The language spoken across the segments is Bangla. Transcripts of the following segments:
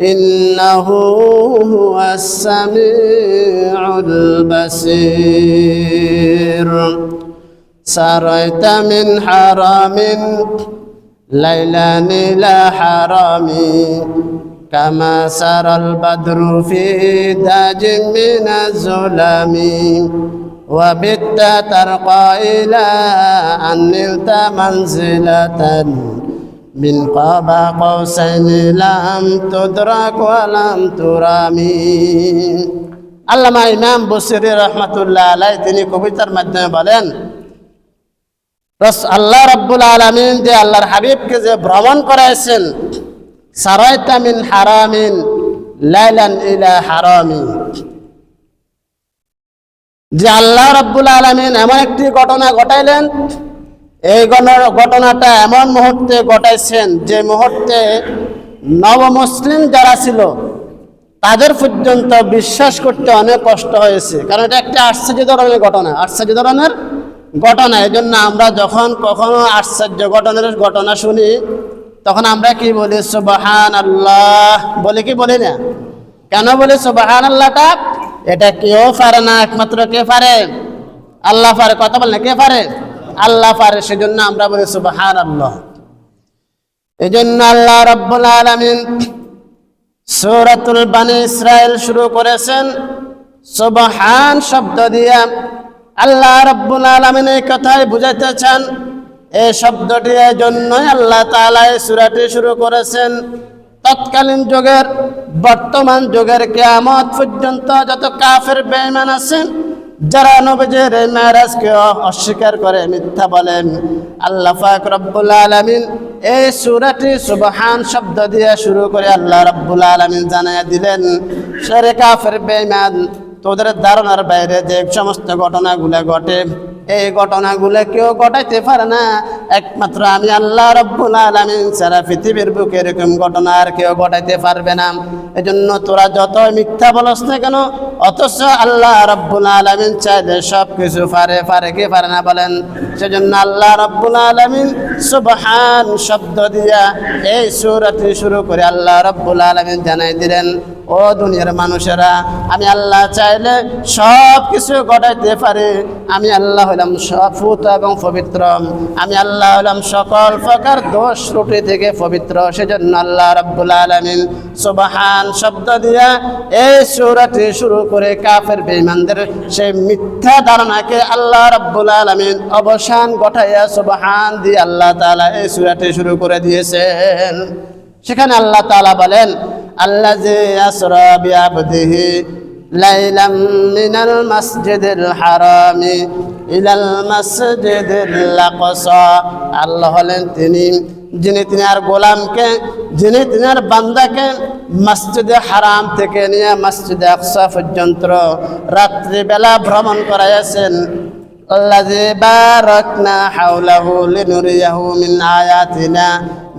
إنه هو السميع البصير سريت من حرام ليلا إلى حرام كما سرى البدر في داج من الظلام وبت ترقى إلى أن نلت منزلة من قاب قوسين لم تدرك ولم ترامي আল্লামা ইমাম বসিরি রহমতুল্লাহ আলাই তিনি কবিতার মাধ্যমে বলেন রস আল্লাহ রব্বুল আলমিন যে আল্লাহর হাবিবকে যে ভ্রমণ করাইছেন সারাইতামিন হারামিন লাইলান ইলা হারামি যে আল্লাহ রব্বুল আলমিন এমন একটি ঘটনা ঘটাইলেন এই ঘটনাটা এমন মুহূর্তে ঘটাইছেন যে মুহূর্তে নবমুসলিম যারা ছিল, তাদের পর্যন্ত বিশ্বাস করতে অনেক কষ্ট হয়েছে। কারণ এটা একটা আশ্চর্য ধরনের ঘটনা, আশ্চর্য ধরনের ঘটনা। এই জন্য আমরা যখন কখনো আশ্চর্য ঘটনার ঘটনা শুনি, তখন আমরা কি বলি সুবাহান আল্লাহ বলে কি বলি না? কেন বলি সুবাহান আল্লাহটা এটা কেউ পারে না, একমাত্র কে পারে? আল্লাহ পারে, কথা বল না, কে পারে? আল্লাহ পারে, সেজন্য আমরা বলি সুবাহান আল্লাহ এই জন্য আল্লাহ রব্বুল আলমিন সূরাতুল বানি ইসরায়েল শুরু করেছেন। সুবহান শব্দ দিয়ে আল্লাহ রাব্বুল আলামিন এই কথাই বুঝাইতে চান এই শব্দটি এই জন্যই আল্লাহ তাআলা এই সূরাটি শুরু করেছেন। তৎকালীন যুগের, বর্তমান যুগের কিয়ামত পর্যন্ত যত কাফের বেঈমান আছেন যারা নবীজের মেরাজকে অস্বীকার করে মিথ্যা বলেন, আল্লাহ পাক রব্বুল আলামিন এই সূরাটি সুবহান শব্দ দিয়ে শুরু করে আল্লাহ রব্বুল আলামিন জানাইয়া দিলেন সেরে কাফের বেঈমান, তোদের ধারণার বাইরে যে সমস্ত ঘটনাগুলো ঘটে এই ঘটনাগুলো কেউ ঘটাইতে পারে না। একমাত্র আমি আল্লাহ রব্বুল আলামিন সারা পৃথিবীর বুকে এরকম ঘটনা আর কেউ ঘটাইতে পারবে না। এজন্য তোরা যত মিথ্যা বলস না কেন, অথচ আল্লাহ রব্বুল আলামিন চাইলে সব কিছু পারে পারে কি পারে না বলেন। সেজন্য আল্লাহ রব্বুল আলামিন সুবহান শব্দ দিয়া এই সূরাটি শুরু করে আল্লাহ রব্বুল আলামিন জানাই দিলেন, ও দুনিয়ার মানুষেরা, আমি আল্লাহ চাইলে সব কিছু ঘটাইতে পারি। আমি আল্লাহ হলাম সফুত এবং পবিত্র। আমি আল্লাহ হলাম সকল প্রকার দোষ ত্রুটি থেকে পবিত্র। সেজন্য আল্লাহ রব্বুল আলমিন সুবাহান শব্দ দিয়া এই সুরাটি শুরু করে কাফের বেঈমানদের সেই মিথ্যা ধারণাকে আল্লাহ রব্বুল আলমিন অবসান ঘটাইয়া সুবাহান দিয়ে আল্লাহ তাআলা এই সুরাটি শুরু করে দিয়েছেন। সেখানে আল্লাহ তাআলা বলেন আল্লাহ যে আসরা বিআবদিহি লাইলাম من المسجد হারামি ইলাল المسجد الأقصى আল্লাহ হলেন তিনি, যিনি তিনার গোলামকে, যিনি তিনি বান্দাকে মসজিদে হারাম থেকে নিয়ে মসজিদে আকসা পর্যন্ত রাত্রিবেলা ভ্রমণ করাইয়াছেন। الذي باركنا حوله لنريه من آياتنا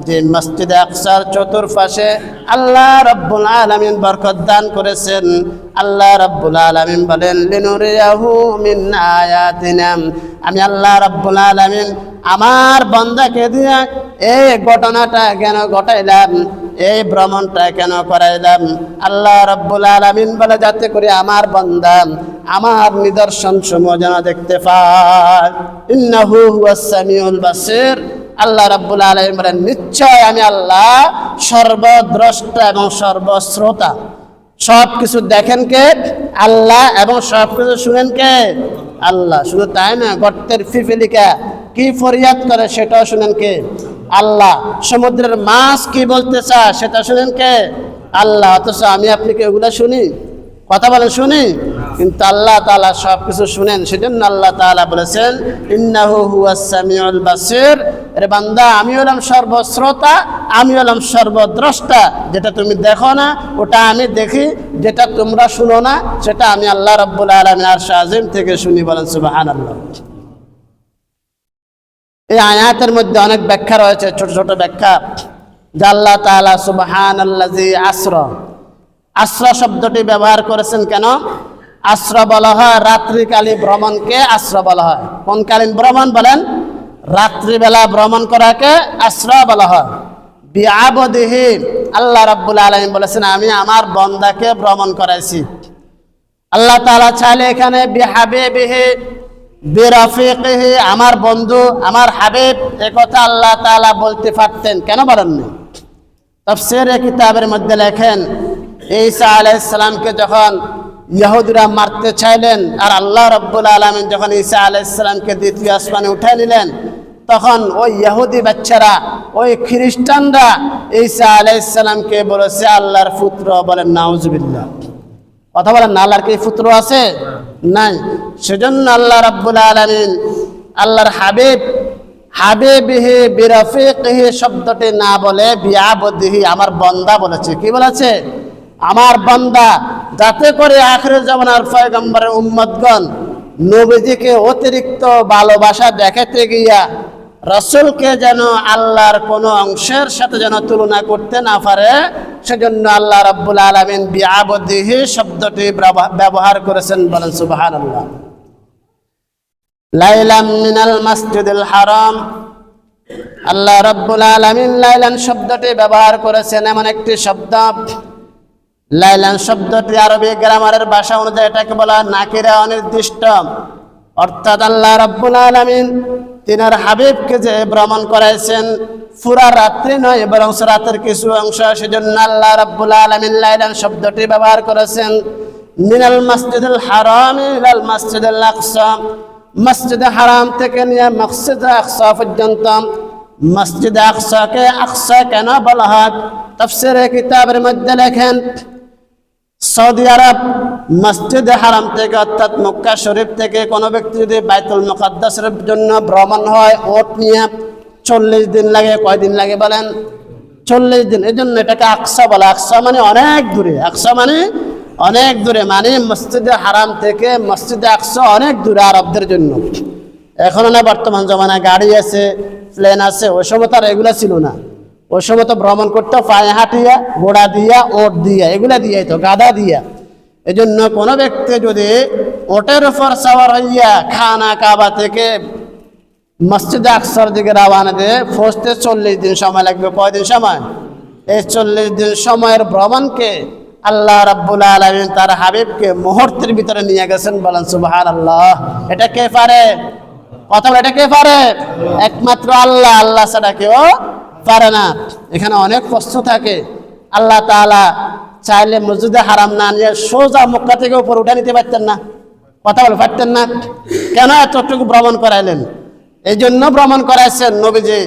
যে মসজিদ আকসার চতুর্পাশে আল্লাহ রব্বুল আলামিন বরকত দান করেছেন আল্লাহ রব্বুল আলামিন বলেন লিনুরিয়াহু মিন আয়াতিনা আমি আল্লাহ রব্বুল আলামিন আমার বন্দাকে দিয়ে এই ঘটনাটা কেন ঘটাইলাম এই ভ্রমণটা কেন করাইলাম? আল্লাহ রব্বুল আলামিন বলে, যাতে করে আমার বন্দা আমার নিদর্শন সমূহ যেন দেখতে পায়। ইন্নাহু বাসির। আল্লাহ রাব্বুল আলামিন বলেন, নিশ্চয় আমি আল্লাহ সর্বদ্রষ্টা এবং সর্বশ্রোতা। সব কিছু দেখেন কে? আল্লাহ এবং সব কিছু শুনেন কে? আল্লাহ। শুধু তাই না, গর্তের ফিফিলিকা কি ফরিয়াদ করে সেটাও শুনেন কে? আল্লাহ। সমুদ্রের মাছ কি বলতে চায় সেটা শুনেন কে? আল্লাহ। অথচ আমি আপনি কি ওগুলা শুনি, কথা বলেন শুনি, কিন্তু আল্লাহ তাআলা সব কিছু শুনেন। সেজন্য আল্লাহ তাআলা বলেছেন বাসির। এর বান্দা আমি হলাম সর্বশ্রোতা আমি হলাম সর্বদ্রষ্টা। যেটা তুমি দেখো না, ওটা আমি দেখি। যেটা তোমরা শুনো না, সেটা আমি আল্লাহ রব্বুল আলমিন আর শাহিম থেকে শুনি বলেন সুবাহান আল্লাহ এই আয়াতের মধ্যে অনেক ব্যাখ্যা রয়েছে, ছোট ছোট ব্যাখ্যা। জাল্লা তালা সুবাহান আল্লাজি আশ্র আশ্র শব্দটি ব্যবহার করেছেন কেন? আশ্র বলা হয় রাত্রিকালী ভ্রমণকে আশ্র বলা হয়। কোনকালীন ভ্রমণ বলেন? রাত্রিবেলা ভ্রমণ করাকে আশ্র বলা হয়। বিআবদিহি, আল্লাহ রাব্বুল আলামিন বলেছেন, আমি আমার বন্দাকে ভ্রমণ করাইছি। আল্লাহ তাআলা চাইলে এখানে বিহাবে বিহে বিরফিকহি, আমার বন্ধু, আমার হাবিব, এ কথা আল্লাহ তাআলা বলতে পারতেন। কেন বলেননি? তফসির কিতাবের মধ্যে লেখেন, ঈসা আলাইহিস সালামকে যখন ইহুদিরা মারতে চাইলেন, আর আল্লাহ রব্বুল আলমিন যখন ঈসা আলাইহিস সালামকে দ্বিতীয় আসমানে উঠে নিলেন, তখন ওই ইহুদি বাচ্চারা, ওই খ্রিস্টানরা ঈসা আলাইহিস সালামকে বলেছে, আল্লাহর পুত্র বলেন, নাউজুবিল্লাহ। কথা বলেন না আল্লাহর কি পুত্র আছে? নাই। সেজন্য আল্লাহ রাব্বুল আলামিন, আল্লাহর হাবিব, হাবিবিহি বিরফিকহি শব্দটি না বলে, বিয়াবদিহি, আমার বন্দা বলেছে। কি বলেছে? আমার বন্দা, যাতে করে আখরে জামানার পয়গম্বরের উম্মতগণ নবীজিকে অতিরিক্ত ভালোবাসা দেখাতে গিয়া রসুলকে যেন আল্লাহর কোনো অংশের সাথে যেন তুলনা করতে না পারে, সেজন্য আল্লাহ রাব্বুল আলামিন বিআবদিহি শব্দটি ব্যবহার- করেছেন বলেন সুবহানাল্লাহ। লাইলাম মিনাল মসজিদুল হারাম। আল্লাহ রাব্বুল আলামিন লাইলান শব্দটি ব্যবহার করেছেন এমন একটি শব্দ। লাইলান শব্দটি আরবি গ্রামারের ভাষা অনুযায়ী এটাকে বলা নাকিরা অনির্দিষ্ট। অর্থাৎ আল্লাহ রাব্বুল আলামিন তিনার হাবিবকে যে ভ্রমণ করাইছেন, পুরা রাত্রি নয়, বরং রাতের কিছু অংশ সেজন্য আল্লাহ রাব্বুল আলামিন লাইলান শব্দটি ব্যবহার করেছেন, মিনাল মসজিদুল হারাম ইলাল মসজিদুল আকসা। মসজিদ হারাম থেকে নিয়ে মসজিদ আকসা পর্যন্ত, মসজিদ আকসাকে আকসা কেন বলা হয়? তফসিরে কিতাবের মধ্যে লেখেন সৌদি আরব মসজিদ হারাম থেকে অর্থাৎ মক্কা শরীফ থেকে কোনো ব্যক্তি যদি বাইতুল মুকাদ্দাসের জন্য ভ্রমণ হয়, ওট নিয়ে চল্লিশ দিন লাগে, কয়দিন লাগে বলেন? চল্লিশ দিন। এই জন্য এটাকে আকসা বলে। আকসা মানে অনেক দূরে। আকসা মানে অনেক দূরে। মানে মসজিদে হারাম থেকে মসজিদে আকসা অনেক দূরে আরবদের জন্য। এখন না বর্তমান জমানায় গাড়ি আছে, প্লেন আছে, ওই সময় তার এগুলো ছিল না। ওই সময় তো ভ্রমণ করতো, পায়ে হাঁটিয়া, ঘোড়া দিয়া, ওট দিয়া, এগুলা দিয়াই তো গাদা দিয়া। এই জন্য কোনো ব্যক্তি যদি ওটের উপর সাওয়ার হইয়া খানা কাবা থেকে মসজিদে আকসার দিকে রাওয়ানা দিয়ে পৌঁছতে চল্লিশ দিন সময় লাগবে। কয়দিন সময়? এই চল্লিশ দিন সময়ের ভ্রমণকে আল্লাহ রাব্বুল আলমিন তার হাবিবকে মুহূর্তের ভিতরে নিয়ে গেছেন, বলেন সুবাহান আল্লাহ এটা কে পারে? কথা এটা কে পারে? একমাত্র আল্লাহ আল্লাহ ছাড়া কেউ পারে না। এখানে অনেক কষ্ট থাকে। আল্লাহ তাআলা চাইলে মসজিদে হারাম না নিয়ে সোজা মক্কা থেকে উপর উঠে নিতে পারতেন না। কথা বলে পারতেন না। কেন এতটুকু ভ্রমণ করাইলেন? এই জন্য ভ্রমণ করাইছেন নবীজি।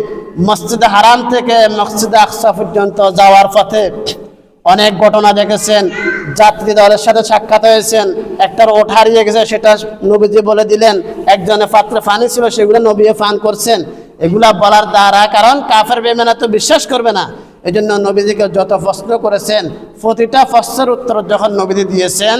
মসজিদে হারাম থেকে মসজিদে আকসা পর্যন্ত যাওয়ার পথে অনেক ঘটনা দেখেছেন। যাত্রী দলের সাথে সাক্ষাৎ হয়েছেন। একটার ওঠ হারিয়ে গেছে, সেটা নবীজি বলে দিলেন। একজনের পাত্রে পানি ছিল, সেগুলো নবী পান করছেন। এগুলা বলার দ্বারা, কারণ কাফের বেমেনা তো বিশ্বাস করবে না। এই জন্য নবীজিকে যত প্রশ্ন করেছেন, প্রতিটা প্রশ্নের উত্তর যখন নবীজি দিয়েছেন